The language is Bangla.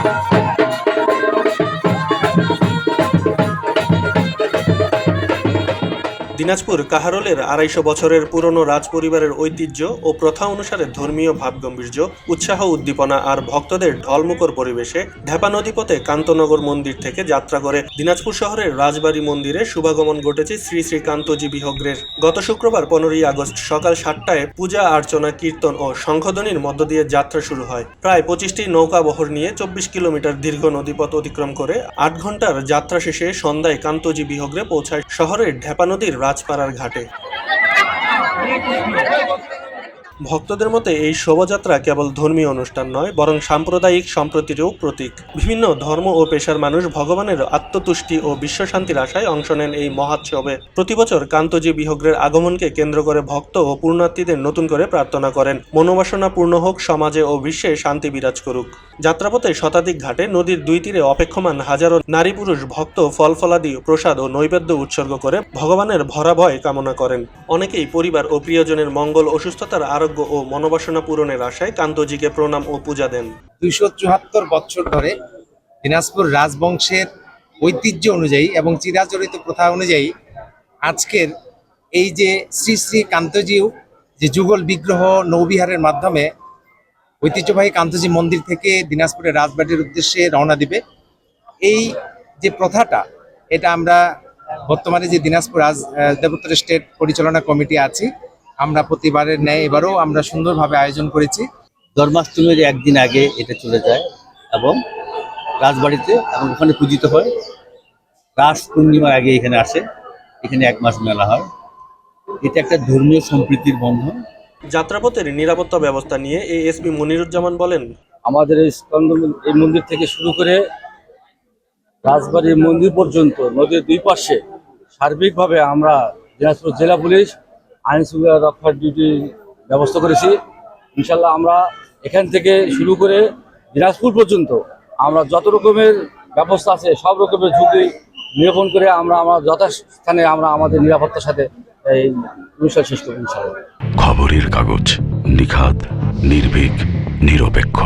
Thank you. দিনাজপুর কাহারোলের আড়াইশো বছরের পুরনো রাজ পরিবারের ঐতিহ্য ও প্রথা অনুসারে ধর্মীয় ভাবগম্ভীর্য, উৎসাহ, উদ্দীপনা আর ভক্তদের ঢলমুকর পরিবেশে ঢেপা নদীপথে কান্তনগর মন্দির থেকে যাত্রা করে দিনাজপুর শহরের রাজবাড়ী মন্দিরে শুভাগমন ঘটেছে শ্রী শ্রী কান্তজি বিহগ্রের। গত শুক্রবার পনেরোই আগস্ট সকাল সাতটায় পূজা, অর্চনা, কীর্তন ও শঙ্খধ্বনির মধ্য দিয়ে যাত্রা শুরু হয়। প্রায় পঁচিশটি নৌকা বহর নিয়ে চব্বিশ কিলোমিটার দীর্ঘ নদীপথ অতিক্রম করে আট ঘণ্টার যাত্রা শেষে সন্ধ্যায় কান্তজি বিহগ্রে পৌঁছায় শহরের ঢেপা নদীর রাজপাড়ার ঘাটে। ভক্তদের মতে এই শোভাযাত্রা কেবল ধর্মীয় অনুষ্ঠান নয়, বরং সাম্প্রদায়িক সম্প্রতিরও প্রতীক। বিভিন্ন ধর্ম ও পেশার মানুষ ভগবানের আত্মতুষ্টি ও বিশ্বশান্তির আশায় অংশ নেন এই মহাৎসবে। প্রতিবছর কান্তজি বিহগ্রের আগমনকে কেন্দ্র করে ভক্ত ও পূর্ণার্থীদের নতুন করে প্রার্থনা করেন। মনোবাসনা পূর্ণ হোক, সমাজে ও বিশ্বে শান্তি বিরাজ করুক। যাত্রাপথে শতাধিক ঘাটে নদীর দুই তীরে অপেক্ষমান হাজারো নারী পুরুষ ভক্ত ফল ফলাদি, প্রসাদ ও নৈবেদ্য উৎসর্গ করে ভগবানের ভরাভয় কামনা করেন। অনেকেই পরিবার ও প্রিয়জনের মঙ্গল অসুস্থতার সুস্থতার আরোগ্য ও মনোবাসনা পূরণের আশায় কান্তজিকে প্রণাম ও পূজা দেন। দুইশো চুয়াত্তর বছর ধরে দিনাজপুর রাজবংশের ঐতিহ্য অনুযায়ী এবং চিরাচরিত প্রথা অনুযায়ী আজকের এই যে শ্রী শ্রী কান্তজিউ, যে যুগল বিগ্রহ নৌবিহারের মাধ্যমে ঐতিহ্যবাহী কান্তজি মন্দির থেকে দিনাজপুরের রাজবাড়ির উদ্দেশ্যে রওনা দিবে, এই যে প্রথাটা, এটা আমরা বর্তমানে যে দিনাজপুর রাজ দেবোত্তর স্টেট পরিচালনা কমিটি আছি আমরা প্রতিবারের ন্যায় এবারও আমরা সুন্দরভাবে আয়োজন করেছি। জন্মাষ্টমীর একদিন আগে এটা চলে যায় এবং রাজবাড়িতে এবং ওখানে পূজিত হয়। রাস পূর্ণিমার আগে এখানে আসে এখানে এক মাস মেলা হয়। এটা একটা ধর্মীয় সম্প্রীতির বন্ধন। যাত্রাপথের নিরাপত্তা ব্যবস্থা নিয়ে এএসপি মনিরুজ্জামান বলেন আমাদের এই স্কন্দ এই মন্দির থেকে শুরু করে রাজবাড়ির মন্দির পর্যন্ত নদীর দুই পাশে সার্বিকভাবে আমরা দিনাজপুর জেলা পুলিশ আইন শৃঙ্খলা রক্ষার ডিউটি ব্যবস্থা করেছি। ইনশাল্লাহ আমরা এখান থেকে শুরু করে দিনাজপুর পর্যন্ত আমরা যত রকমের ব্যবস্থা আছে, সব রকমের ঝুঁকি নিরূপণ করে আমরা আমার যথাস্থানে আমরা আমাদের নিরাপত্তার সাথে এই অনুষ্ঠান শেষ করব ইনশাল্লাহ খবরের কাগজ নিখাত নির্ভীক, নিরপেক্ষ।